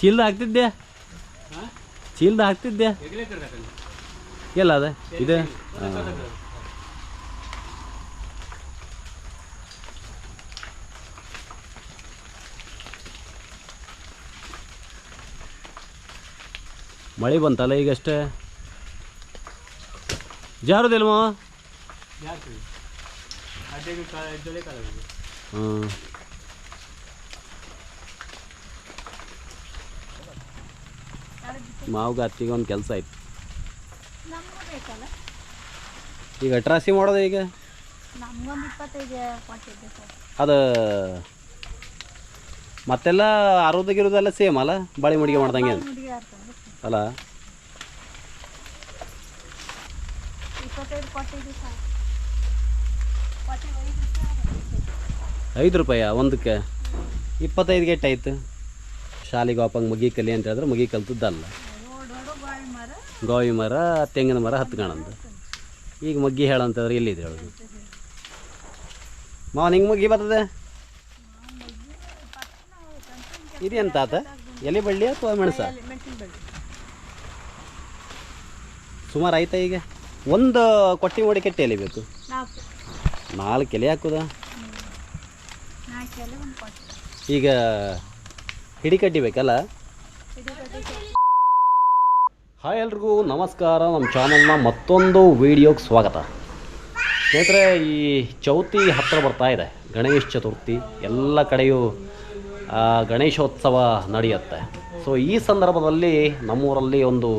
ಚೀಲ್ದ ಹಾಕ್ತಿದ್ದೆ ಚೀಲ್ದ ಹಾಕ್ತಿದ್ದೆ ಎಲ್ಲ ಅದ? ಇದೆ. ಮಳೆ ಬಂತಲ್ಲ ಈಗಷ್ಟೇ? ಜಾರುದಿಲ್ಲ ಮಾವ ಹ್ಞೂ ಮಾವ್ಗೆ ಅತ್ತಿಗೆ ಒಂದು ಕೆಲಸ ಆಯ್ತು ಈಗ ಟ್ರಾಸಿ ಮಾಡೋದು ಈಗ? ಅದು ಮತ್ತೆಲ್ಲ ಅರುದು ಗಿರುದೆಲ್ಲ ಸೇಮ್ ಅಲ್ಲ? ಬಾಳೆ ಮುಡಿಗೆ ಮಾಡ್ದಂಗೆ? ಅಲ್ಲ? ಐದು ರೂಪಾಯಿ ಒಂದಕ್ಕೆ? ಇಪ್ಪತ್ತೈದು ಗೆಟ್ ಆಯ್ತು ಶಾಲೆಗೆ ವಾಪಂಗೆ ಮುಗಿ ಕಲಿ ಅಂತ ಹೇಳಿದ್ರೆ ಮುಗಿ ಕಲ್ತದ್ದಲ್ಲ. ಗೋವಿ ಮರ, ತೆಂಗಿನ ಮರ ಹತ್ಕೊಳಂತ ಈಗ ಮಗ್ಗಿ ಹೇಳಂತಂದ್ರೆ ಎಲ್ಲಿದೆ ಹೇಳೋದು ಮಾವ ಹಿಂಗೆ ಮಗ್ಗಿ ಬರ್ತದೆ? ಇದೆಂತ ಆತ? ಎಲೆ ಬಳ್ಳಿ ಅಥವಾ ಮೆಣಸ? ಸುಮಾರು ಆಯ್ತ ಈಗ? ಒಂದು ಕೊಟ್ಟಿ ಮಾಡಿ ಕೆಟ್ಟಿ ಎಲೆ ಬೇಕು. ನಾಲ್ಕು ಎಲೆ ಹಾಕುದ? ಈಗ ಹಿಡಿ ಕಟ್ಟಿಬೇಕಲ್ಲ ಹಾಯ್ ಎಲ್ರಿಗೂ ನಮಸ್ಕಾರ. ನಮ್ಮ ಚಾನಲ್ನ ಮತ್ತೊಂದು ವಿಡಿಯೋಗೆ ಸ್ವಾಗತ. ಸ್ನೇಹಿತರೆ, ಈ ಚೌತಿ ಹತ್ತಿರ ಬರ್ತಾ ಇದೆ. ಗಣೇಶ ಚತುರ್ಥಿ ಎಲ್ಲ ಕಡೆಯೂ ಗಣೇಶೋತ್ಸವ ನಡೆಯುತ್ತೆ. ಸೊ ಈ ಸಂದರ್ಭದಲ್ಲಿ ನಮ್ಮೂರಲ್ಲಿ ಒಂದು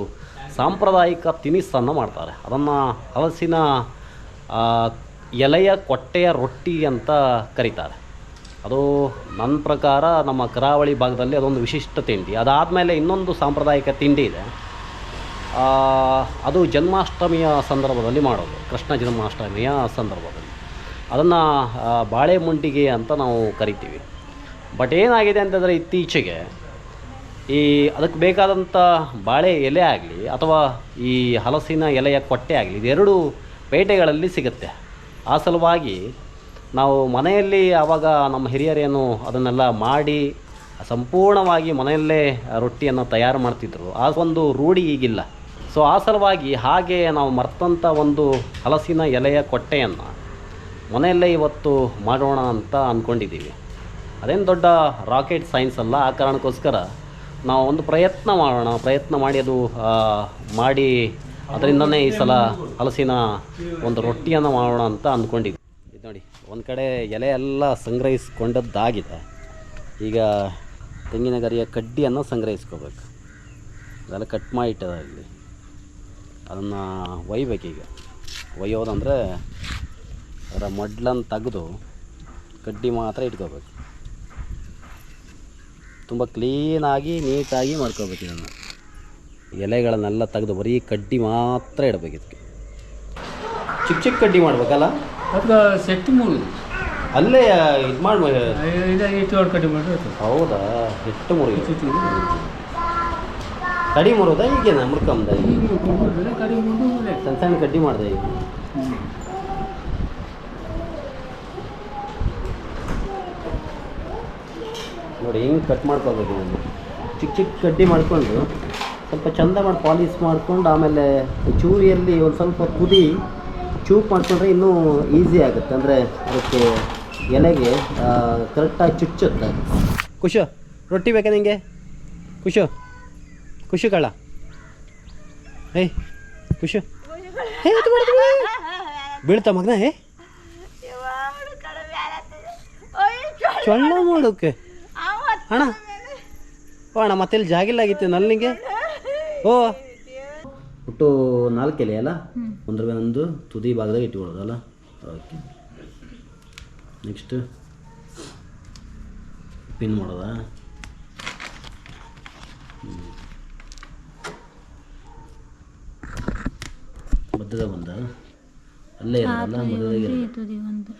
ಸಾಂಪ್ರದಾಯಿಕ ತಿನಿಸನ್ನು ಮಾಡ್ತಾರೆ. ಅದನ್ನು ಹಲಸಿನ ಎಲೆಯ ಕೊಟ್ಟೆಯ ರೊಟ್ಟಿ ಅಂತ ಕರೀತಾರೆ. ಅದು ನನ್ನ ಪ್ರಕಾರ ನಮ್ಮ ಕರಾವಳಿ ಭಾಗದಲ್ಲಿ ಅದೊಂದು ವಿಶಿಷ್ಟ ತಿಂಡಿ. ಅದಾದಮೇಲೆ ಇನ್ನೊಂದು ಸಾಂಪ್ರದಾಯಿಕ ತಿಂಡಿ ಇದೆ. ಅದು ಜನ್ಮಾಷ್ಟಮಿಯ ಸಂದರ್ಭದಲ್ಲಿ ಮಾಡೋದು. ಕೃಷ್ಣ ಜನ್ಮಾಷ್ಟಮಿಯ ಸಂದರ್ಭದಲ್ಲಿ. ಅದನ್ನು ಬಾಳೆ ಮುಂಡಿಗೆ ಅಂತ ನಾವು ಕರಿತೀವಿ. ಬಟ್ ಏನಾಗಿದೆ ಅಂತಂದರೆ ಇತ್ತೀಚೆಗೆ ಈ ಅದಕ್ಕೆ ಬೇಕಾದಂಥ ಬಾಳೆ ಎಲೆ ಆಗಲಿ ಅಥವಾ ಈ ಹಲಸಿನ ಎಲೆಯ ಕೊಟ್ಟೆ ಆಗಲಿ ಇದೆರಡು ಪೇಟೆಗಳಲ್ಲಿ ಸಿಗುತ್ತೆ. ಆ ಸಲುವಾಗಿ ನಾವು ಮನೆಯಲ್ಲಿ ಆವಾಗ ನಮ್ಮ ಹಿರಿಯರೇನು ಅದನ್ನೆಲ್ಲ ಮಾಡಿ, ಸಂಪೂರ್ಣವಾಗಿ ಮನೆಯಲ್ಲೇ ರೊಟ್ಟಿಯನ್ನು ತಯಾರು ಮಾಡ್ತಿದ್ರು. ಆ ಒಂದು ರೂಢಿ ಈಗಿಲ್ಲ. ಸೊ ಆ ಸಲುವಾಗಿ ಹಾಗೆ ನಾವು ಮರ್ತಂಥ ಒಂದು ಹಲಸಿನ ಎಲೆಯ ಕೊಟ್ಟೆಯನ್ನು ಮನೆಯಲ್ಲೇ ಇವತ್ತು ಮಾಡೋಣ ಅಂತ ಅಂದ್ಕೊಂಡಿದ್ದೀವಿ ಅದೇನು ದೊಡ್ಡ ರಾಕೆಟ್ ಸೈನ್ಸ್ ಅಲ್ಲ, ಆ ಕಾರಣಕ್ಕೋಸ್ಕರ ನಾವು ಒಂದು ಪ್ರಯತ್ನ ಮಾಡೋಣ, ಪ್ರಯತ್ನ ಮಾಡಿ ಅದು ಮಾಡಿ ಅದರಿಂದನೇ ಈ ಸಲ ಹಲಸಿನ ಒಂದು ರೊಟ್ಟಿಯನ್ನು ಮಾಡೋಣ ಅಂತ ಅಂದ್ಕೊಂಡಿದ್ದೀವಿ ಇದು ನೋಡಿ, ಒಂದು ಕಡೆ ಎಲೆ ಎಲ್ಲ ಸಂಗ್ರಹಿಸ್ಕೊಂಡದ್ದಾಗಿದೆ. ಈಗ ತೆಂಗಿನ ಗರಿಯ ಕಡ್ಡಿಯನ್ನು ಸಂಗ್ರಹಿಸ್ಕೋಬೇಕು. ಅದೆಲ್ಲ ಕಟ್ ಮಾಡಿ ಇಟ್ಟದಾಗಲಿ ಅದನ್ನು ಒಯ್ಬೇಕೀಗ ಒಯ್ಯೋದಂದರೆ ಅದರ ಮೊಡ್ಲನ್ನು ತೆಗೆದು ಕಡ್ಡಿ ಮಾತ್ರ ಇಟ್ಕೋಬೇಕು. ತುಂಬ ಕ್ಲೀನಾಗಿ ನೀಟಾಗಿ ಮಾಡ್ಕೋಬೇಕು ಇದನ್ನು. ಎಲೆಗಳನ್ನೆಲ್ಲ ತೆಗೆದು ಬರೀ ಕಡ್ಡಿ ಮಾತ್ರ ಇಡಬೇಕು ಇದಕ್ಕೆ. ಚಿಕ್ಕ ಚಿಕ್ಕ ಕಡ್ಡಿ ಮಾಡ್ಬೇಕಲ್ಲ? ಅದು ಸೆಟ್ ಮೂರು. ಅಲ್ಲೇ ಇದು ಮಾಡಿ ಮಾಡ್ರೆ ಹೌದಾ? ಎಷ್ಟು ಮೂರು? ಕಡಿ ಮುರೋದ ಈಗೇನ ಮುಡ್ಕೊಂಬ. ಸಣ್ಣ ಸಣ್ಣ ಕಡ್ಡಿ ಮಾಡಿದೆ ಈಗ? ನೋಡಿ, ಹಿಂಗೆ ಕಟ್ ಮಾಡ್ಕೋಬೇಕು ನಾನು. ಚಿಕ್ಕ ಚಿಕ್ಕ ಕಡ್ಡಿ ಮಾಡಿಕೊಂಡು, ಸ್ವಲ್ಪ ಚಂದ ಮಾಡಿ ಪಾಲಿಶ್ ಮಾಡ್ಕೊಂಡು, ಆಮೇಲೆ ಚೂರಿಯಲ್ಲಿ ಒಂದು ಸ್ವಲ್ಪ ಕುದಿ ಚೂಪ್ ಮಾಡಿಕೊಂಡ್ರೆ ಇನ್ನೂ ಈಸಿ ಆಗುತ್ತೆ. ಅಂದರೆ ಅದಕ್ಕೆ ಎಲೆಗೆ ಕರೆಕ್ಟಾಗಿ ಚುಚ್ಚುತ್ತೆ. ಖುಷು? ರೊಟ್ಟಿ ಬೇಕಾ ನಿಮಗೆ ಖುಷು? ಖುಷಿ ಕಳ ಏ ಖುಷು ಹೇ ಅದು ಮಾಡ್ತೀವಿ ಬೀಳ್ತಾ ಮಗನ ಏ ಚೊಳ್ಳ ಮಾಡೋಕೆ. ಅಣ್ಣ. ಓ ಅಣ್ಣ ಮತ್ತೆ ಇಲ್ಲಿ ಜಾಗಿಲ್ಲ ಆಗಿತ್ತು ನಲ್ಲಿಗೆ ಓ. ಒಟ್ಟು ನಾಲ್ಕು ಎಲೆ ಅಲ್ಲ? ಒಂದ್ರ ಮೇಲೆ ಒಂದು ತುದಿ ಭಾಗದಾಗ ಇಟ್ಕೊಳ್ಳೋದಲ್ಲ ಓಕೆ. ನೆಕ್ಸ್ಟ್. ಪಿನ್ ಮಾಡೋದಾ? ಮಧ್ಯದಾಗ ಬಂದ ಅಲ್ಲೇ ಇರೋದಲ್ಲ ಮಧ್ಯದಾಗ ಒಂದು.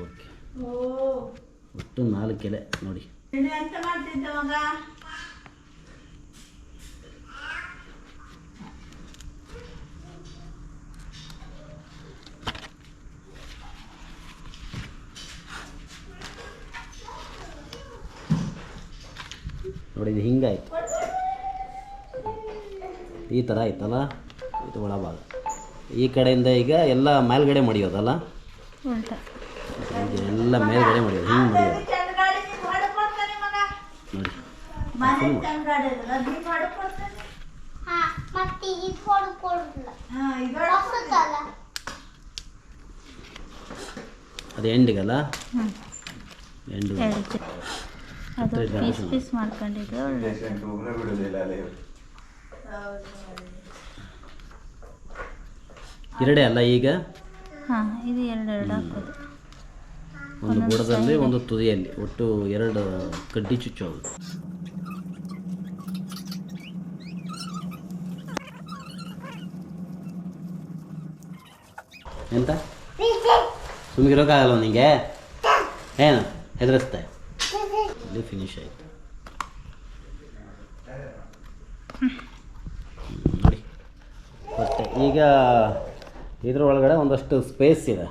ಓಕೆ. ಒಟ್ಟು ನಾಲ್ಕು ಎಲೆ ನೋಡಿ. ನೋಡಿ ಇದು ಹಿಂಗಾಯ್ತು. ಈ ಥರ ಆಯ್ತಲ್ಲ? ಇದು ಒಳಭಾಗ. ಈ ಕಡೆಯಿಂದ ಈಗ ಎಲ್ಲ ಮೇಲ್ಗಡೆ ಮಡಿಯೋದಲ್ಲ? ಎಲ್ಲ ಮೇಲ್ಗಡೆ ಮಡಿಯೋದು. ಹಿಂಗೆ ಮಡಿಯೋದು. ಅದು ಎಂಡಿಗಲ್ಲ ಎಂಡು ಅದು ಪೀಸ್. ಪೀಸ್ ಮಾಡ್ಕೊಂಡಿದ್ದು ಎರಡೇ ಅಲ್ಲ ಈಗ? ಹಾಂ ಇದು ಎರಡು ಎರಡು ಹಾಕೋದು ಒಂದು ಬುಡದಲ್ಲಿ ಒಂದು ತುದಿಯಲ್ಲಿ ಒಟ್ಟು ಎರಡು ಕಡ್ಡಿ ಚುಚ್ಚೋದು ಎಂತ? ಸುಮ್ಗಿರೋಕ್ಕಾಗಲ್ಲ ನಿಂಗೆ? ಏನು? ಹೆದರಿಸ್ತೆ ಇಲ್ಲಿ ಫಿನಿಶ್ ಆಯಿತು ನೋಡಿ ಮತ್ತೆ ಈಗ ಇದ್ರ ಒಳಗಡೆ ಒಂದಷ್ಟು ಸ್ಪೇಸ್ ಇದೆ.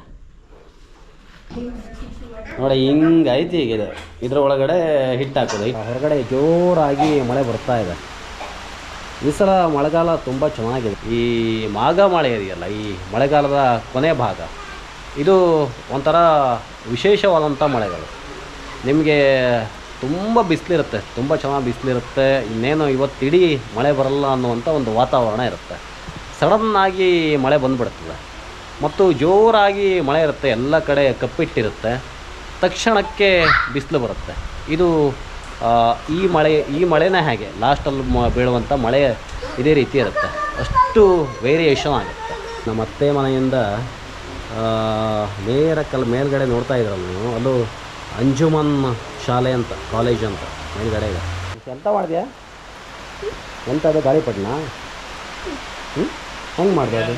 ನೋಡಿ, ಹಿಂಗೆ ಈಗ ಇದು. ಇದ್ರ ಒಳಗಡೆ ಹಿಟ್ಟು ಹಾಕೋದು ಹೊರಗಡೆ ಜೋರಾಗಿ ಮಳೆ ಬರ್ತಾ ಇದೆ. ಈ ಸಲ ಮಳೆಗಾಲ ತುಂಬ ಚೆನ್ನಾಗಿದೆ. ಈ ಮಾಘ ಮಳೆ ಇದೆಯಲ್ಲ, ಈ ಮಳೆಗಾಲದ ಕೊನೆ ಭಾಗ, ಇದು ಒಂಥರ ವಿಶೇಷವಾದಂಥ ಮಳೆಗಳು. ನಿಮಗೆ ತುಂಬ ಬಿಸಿಲಿರುತ್ತೆ, ತುಂಬ ಚೆನ್ನಾಗಿ ಬಿಸಿಲಿರುತ್ತೆ. ಇನ್ನೇನು ಇವತ್ತು ಇಡೀ ಮಳೆ ಬರಲ್ಲ ಅನ್ನುವಂಥ ಒಂದು ವಾತಾವರಣ ಇರುತ್ತೆ. ಸಡನ್ನಾಗಿ ಮಳೆ ಬಂದುಬಿಡ್ತದೆ. ಮತ್ತು ಜೋರಾಗಿ ಮಳೆ ಇರುತ್ತೆ, ಎಲ್ಲ ಕಡೆ ಕಪ್ಪಿಟ್ಟಿರುತ್ತೆ. ತಕ್ಷಣಕ್ಕೆ ಬಿಸಿಲು ಬರುತ್ತೆ. ಇದು ಈ ಮಳೆ, ಈ ಮಳೆನೇ ಹಾಗೆ. ಲಾಸ್ಟಲ್ಲಿ ಮ ಬೀಳುವಂಥ ಮಳೆ ಇದೇ ರೀತಿ ಇರುತ್ತೆ. ಅಷ್ಟು ವೇರಿಯೇಷನ್ ಆಗುತ್ತೆ ನಮ್ಮ ಅತ್ತೆ ಮನೆಯಿಂದ ನೇರ ಕಲ್, ಮೇಲ್ಗಡೆ ನೋಡ್ತಾ ಇದ್ರಲ್ಲ ನೀವು ಅದು ಅಂಜುಮನ್ ಶಾಲೆ ಅಂತ ಕಾಲೇಜ್ ಅಂತ. ಮೇಲ್ಗಡೆ ಇದೆ. ಎಂತ ಮಾಡಿದ್ಯಾ? ಎಂತ ಅದು, ಗಾಳಿಪಟ್ನ? ಹ್ಞೂ ಹೆಂಗೆ ಮಾಡಿದೆ ಅದು?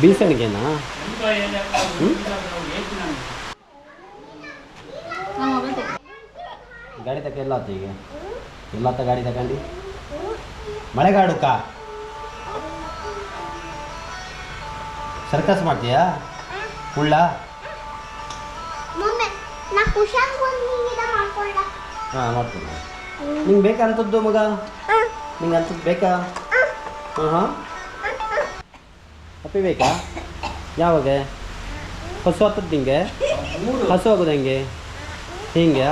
ಬೀಸಣಿಗೆನಾ? ಹ್ಞೂ ಗಾಡಿ ತಕ ಎಲ್ಲ ಆತ ಈಗ? ಎಲ್ಲತ್ತ ಗಾಡಿ ತಗೊಂಡು ಮಳೆಗಾಡುಕ? ಸರ್ಕಸ್ ಮಾಡ್ತೀಯಾ? ಕುಳ್ಳ ಹಾಂ, ಮಾಡ್ತೀನಿ. ನಿಂಗೆ ಬೇಕಂತದ್ದು ಮಗ? ನಿಂಗೆ ಅಂಥದ್ದು ಬೇಕಾ? ಹಾಂ ಹಾಂ. ಅಪ್ಪಿ ಬೇಕಾ? ಯಾವಾಗ? ಹಸು ಹತ್ತದ್ದು ಹಿಂಗೆ? ಹಸು ಆಗೋದು ಹೆಂಗೆ? ಹಿಂಗೆ?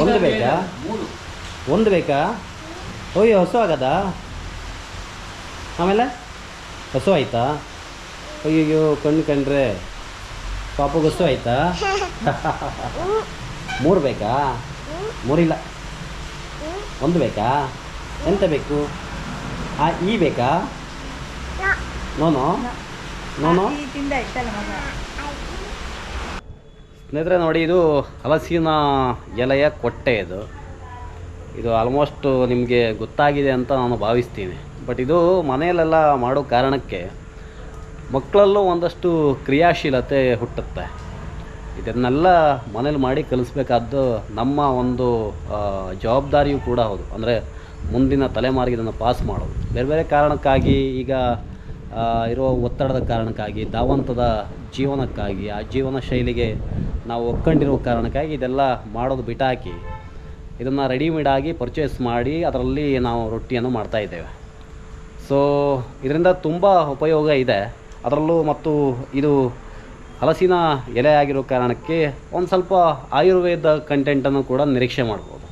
ಒಂದು ಬೇಕಾ? ಒಂದು ಬೇಕಾ? ಓಯ್ ಹಸು ಆಗದ? ಆಮೇಲೆ? ಹಸು ಆಯ್ತಾ? ಅಯ್ಯಯ್ಯೋ, ಕಣ್ಣು ಕಂಡ್ರೆ. ಪಾಪಗೆ ಹಸು ಆಯ್ತಾ? ಮೂರು ಬೇಕಾ? ಮೂರಿಲ್ಲ. ಒಂದು ಬೇಕಾ? ಎಂತ ಬೇಕು? ಆ, ಈ ಬೇಕಾ? No no? No no? ಸ್ನೇಹಿತರೆ, ನೋಡಿ, ಇದು ಹಲಸಿನ ಎಲೆಯ ಕೊಟ್ಟೆ ಇದು. ಇದು ಆಲ್ಮೋಸ್ಟ್ ನಿಮಗೆ ಗೊತ್ತಾಗಿದೆ ಅಂತ ನಾನು ಭಾವಿಸ್ತೀನಿ. ಬಟ್ ಇದು ಮನೆಯಲ್ಲೆಲ್ಲ ಮಾಡೋ ಕಾರಣಕ್ಕೆ ಮಕ್ಕಳಲ್ಲೂ ಒಂದಷ್ಟು ಕ್ರಿಯಾಶೀಲತೆ ಹುಟ್ಟುತ್ತೆ. ಇದನ್ನೆಲ್ಲ ಮನೇಲಿ ಮಾಡಿ ಕಲಿಸ್ಬೇಕಾದ್ದು ನಮ್ಮ ಒಂದು ಜವಾಬ್ದಾರಿಯೂ ಕೂಡ ಹೌದು. ಅಂದರೆ ಮುಂದಿನ ತಲೆಮಾರಿಗೆ ಇದನ್ನು ಪಾಸ್ ಮಾಡೋದು. ಬೇರೆ ಬೇರೆ ಕಾರಣಕ್ಕಾಗಿ ಈಗ ಇರುವ ಒತ್ತಡದ ಕಾರಣಕ್ಕಾಗಿ, ಧಾವಂತದ ಜೀವನಕ್ಕಾಗಿ, ಆ ಜೀವನ ಶೈಲಿಗೆ ನಾವು ಒಕ್ಕೊಂಡಿರೋ ಕಾರಣಕ್ಕಾಗಿ ಇದೆಲ್ಲ ಮಾಡೋದು ಬಿಟಾಕಿ, ಇದನ್ನು ರೆಡಿಮೇಡಾಗಿ ಪರ್ಚೇಸ್ ಮಾಡಿ ಅದರಲ್ಲಿ ನಾವು ರೊಟ್ಟಿಯನ್ನು ಮಾಡ್ತಾಯಿದ್ದೇವೆ ಸೊ ಇದರಿಂದ ತುಂಬ ಉಪಯೋಗ ಇದೆ. ಅದರಲ್ಲೂ ಮತ್ತು ಇದು ಹಲಸಿನ ಎಲೆ ಆಗಿರೋ ಕಾರಣಕ್ಕೆ ಒಂದು ಸ್ವಲ್ಪ ಆಯುರ್ವೇದ ಕಂಟೆಂಟನ್ನು ಕೂಡ ನಿರೀಕ್ಷೆ ಮಾಡ್ಬೋದು.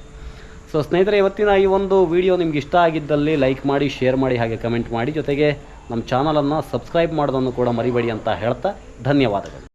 ಸೊ ಸ್ನೇಹಿತರೆ, ಇವತ್ತಿನ ಈ ಒಂದು ವಿಡಿಯೋ ನಿಮ್ಗೆ ಇಷ್ಟ ಆಗಿದ್ದಲ್ಲಿ ಲೈಕ್ ಮಾಡಿ, ಶೇರ್ ಮಾಡಿ, ಹಾಗೆ ಕಮೆಂಟ್ ಮಾಡಿ. ಜೊತೆಗೆ ನಮ್ಮ ಚಾನಲನ್ನು ಸಬ್ಸ್ಕ್ರೈಬ್ ಮಾಡೋದನ್ನು ಕೂಡ ಮರಿಬೇಡಿ ಅಂತ ಹೇಳ್ತಾ ಧನ್ಯವಾದಗಳು.